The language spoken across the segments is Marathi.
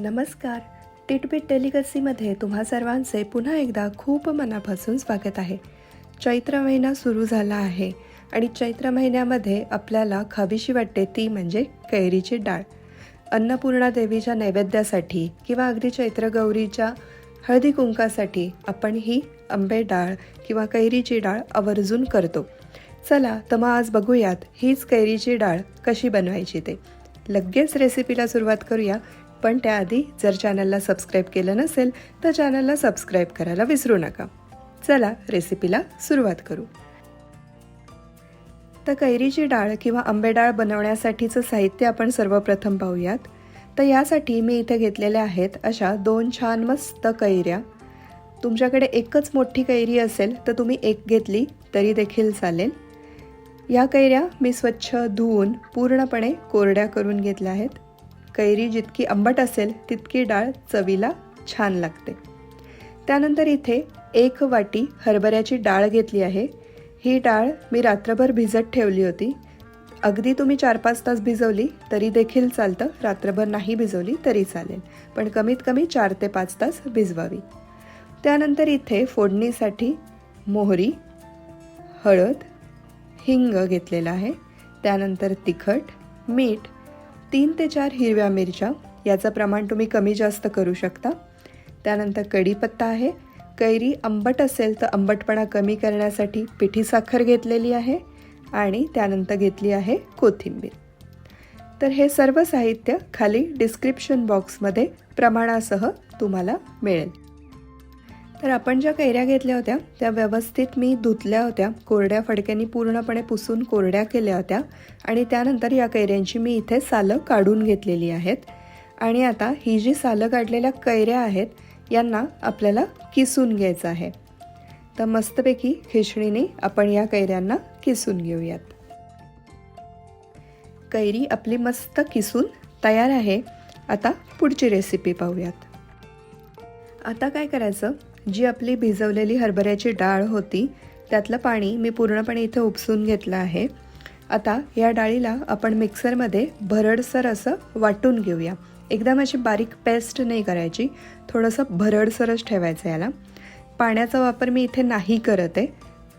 नमस्कार. टिटबिट डेलिकसीमध्ये तुम्हा सर्वांचे पुन्हा एकदा खूप मनापासून स्वागत आहे. चैत्र महिना सुरू झाला आहे आणि चैत्र महिन्यामध्ये आपल्याला खावीशी वाटते ती म्हणजे कैरीची डाळ. अन्नपूर्णा देवीच्या नैवेद्यासाठी किंवा अगदी चैत्र गौरीच्या हळदी कुंकासाठी आपण ही आंबे डाळ किंवा कैरीची डाळ आवर्जून करतो. चला तर मग आज बघूयात हीच कैरीची डाळ कशी बनवायची ते. लगेच रेसिपीला सुरुवात करूया. पण त्याआधी जर चॅनलला सबस्क्राईब केलं नसेल तर चॅनलला सबस्क्राईब करायला विसरू नका. चला रेसिपीला सुरुवात करू. तर कैरीची डाळ किंवा आंबे डाळ बनवण्यासाठीचं साहित्य आपण सर्वप्रथम पाहूयात. तर यासाठी मी इथे घेतलेल्या आहेत अशा दोन छान मस्त कैऱ्या. तुमच्याकडे एकच मोठी कैरी असेल तर तुम्ही एक घेतली तरी देखील चालेल. या कैऱ्या मी स्वच्छ धुवून पूर्णपणे कोरड्या करून घेतल्या आहेत. कैरी जितकी आंबट असेल तितकी डाळ चवीला छान लागते. त्यानंतर इथे एक वाटी हरभऱ्याची डाळ घेतली आहे. ही डाळ मी रात्रभर भिजत ठेवली होती. अगदी तुम्ही चार पाच तास भिजवली तरी देखील चालतं. रात्रभर नाही भिजवली तरी चालेल. पण कमीत कमी चार ते पाच तास भिजवावी. त्यानंतर इथे फोडणीसाठी मोहरी हळद हिंग घेतलेला आहे. त्यानंतर तिखट मीठ तीन ते चार हिरव्या मिरच्या याचं प्रमाण तुम्ही कमी जास्त करू शकता. त्यानंतर कढीपत्ता आहे. कैरी आंबट असेल तर आंबटपणा कमी करण्यासाठी पिठी साखर घेतलेली आहे आणि त्यानंतर घेतली आहे कोथिंबीर. तर हे सर्व साहित्य खाली डिस्क्रिप्शन बॉक्समध्ये प्रमाणासह तुम्हाला मिळेल. तर आपण ज्या कैऱ्या घेतल्या होत्या त्या व्यवस्थित मी धुतल्या होत्या. कोरड्या फडक्यांनी पूर्णपणे पुसून कोरड्या केल्या होत्या. आणि त्यानंतर या कैऱ्यांची मी इथे सालं काढून घेतलेली आहेत. आणि आता ही जी सालं काढलेल्या कैऱ्या आहेत यांना आपल्याला किसून घ्यायचं आहे. तर मस्तपैकी खिचडीने आपण या कैऱ्यांना किसून घेऊयात. कैरी आपली मस्त किसून तयार आहे. आता पुढची रेसिपी पाहूयात. आता काय करायचं? जी आपली भिजवलेली हरभऱ्याची डाळ होती त्यातलं पाणी मी पूर्णपणे इथं उपसून घेतलं आहे. आता या डाळीला आपण मिक्सरमध्ये भरडसर असं वाटून घेऊया. एकदम अशी बारीक पेस्ट नाही करायची थोडंसं भरडसरच ठेवायचं याला. पाण्याचा वापर मी इथे नाही करत आहे.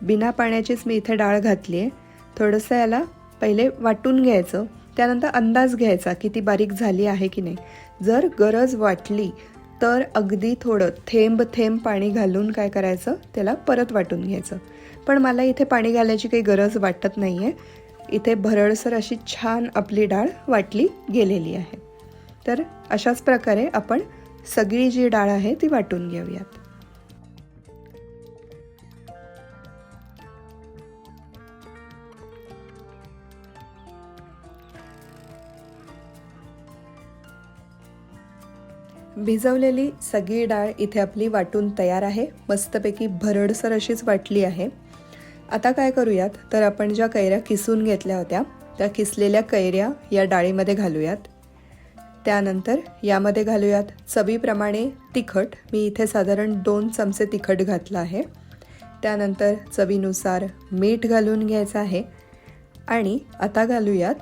बिना पाण्याचीच मी इथे डाळ घातली आहे. थोडंसं याला पहिले वाटून घ्यायचं त्यानंतर अंदाज घ्यायचा की ती बारीक झाली आहे की नाही. जर गरज वाटली तर अगदी थोडं थेंब थेंब पाणी घालून काय करायचं? त्याला परत वाटून घ्यायचं. पण मला इथे पाणी घालायची काही गरज वाटत नाही आहे इथे भरडसर अशी छान आपली डाळ वाटली गेलेली आहे. तर अशाच प्रकारे आपण सगळी जी डाळ आहे ती वाटून घेऊयात. भिजवलेली सगळी डाळ इथे आपली वाटून तयार आहे. मस्तपैकी भरडसर अशीच वाटली आहे. आता काय करूयात? तर आपण ज्या कैऱ्या किसून घेतल्या होत्या त्या किसलेल्या कैऱ्या या डाळीमध्ये घालूयात. त्यानंतर यामध्ये घालूयात चवीप्रमाणे तिखट. मी इथे साधारण दोन चमचे तिखट घातलं आहे. त्यानंतर चवीनुसार मीठ घालून घ्यायचं आहे. आणि आता घालूयात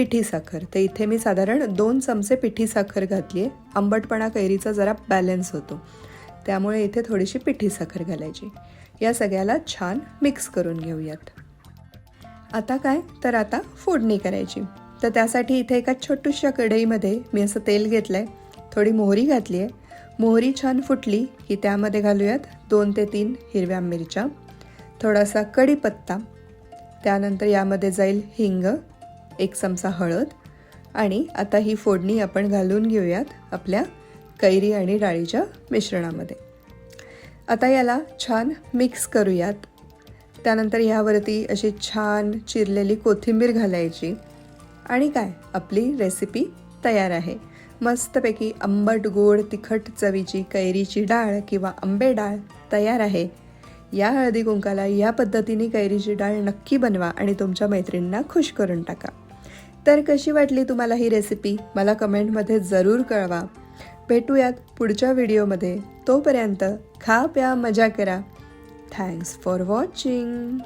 पिठी साखर. तर इथे मी साधारण दोन चमचे पिठी साखर घातली आहे आंबटपणा कैरीचा जरा बॅलन्स होतो. त्यामुळे इथे थोडीशी पिठी साखर घालायची. या सगळ्याला छान मिक्स करून घेऊयात. आता काय? तर आता फोडणी करायची. तर त्यासाठी इथे एका छोटूशा कढईमध्ये मी असं तेल घेतलं आहे थोडी मोहरी घातली आहे मोहरी छान फुटली की त्यामध्ये घालूयात दोन ते तीन हिरव्या मिरच्या. थोडासा कढीपत्ता. त्यानंतर यामध्ये जाईल हिंग. एक चमचा हळद आणि आता ही फोडणी आपण घालून घेऊयात आपल्या कैरी आणि डाळीच्या मिश्रणामध्ये. आता याला छान मिक्स करूयात. त्यानंतर ह्यावरती अशी छान चिरलेली कोथिंबीर घालायची. आणि काय आपली रेसिपी तयार आहे. मस्तपैकी आंबट गोड तिखट चवीची कैरीची डाळ किंवा आंबे डाळ तयार आहे. या हळदी कुंकाला या पद्धतीने कैरीची डाळ नक्की बनवा आणि तुमच्या मैत्रिणींना खुश करून टाका. तर कशी वाटली तुम्हाला ही रेसिपी मला कमेंटमध्ये जरूर कळवा. भेटूयात पुढच्या व्हिडिओमध्ये तोपर्यंत खा प्या मजा करा. Thanks for watching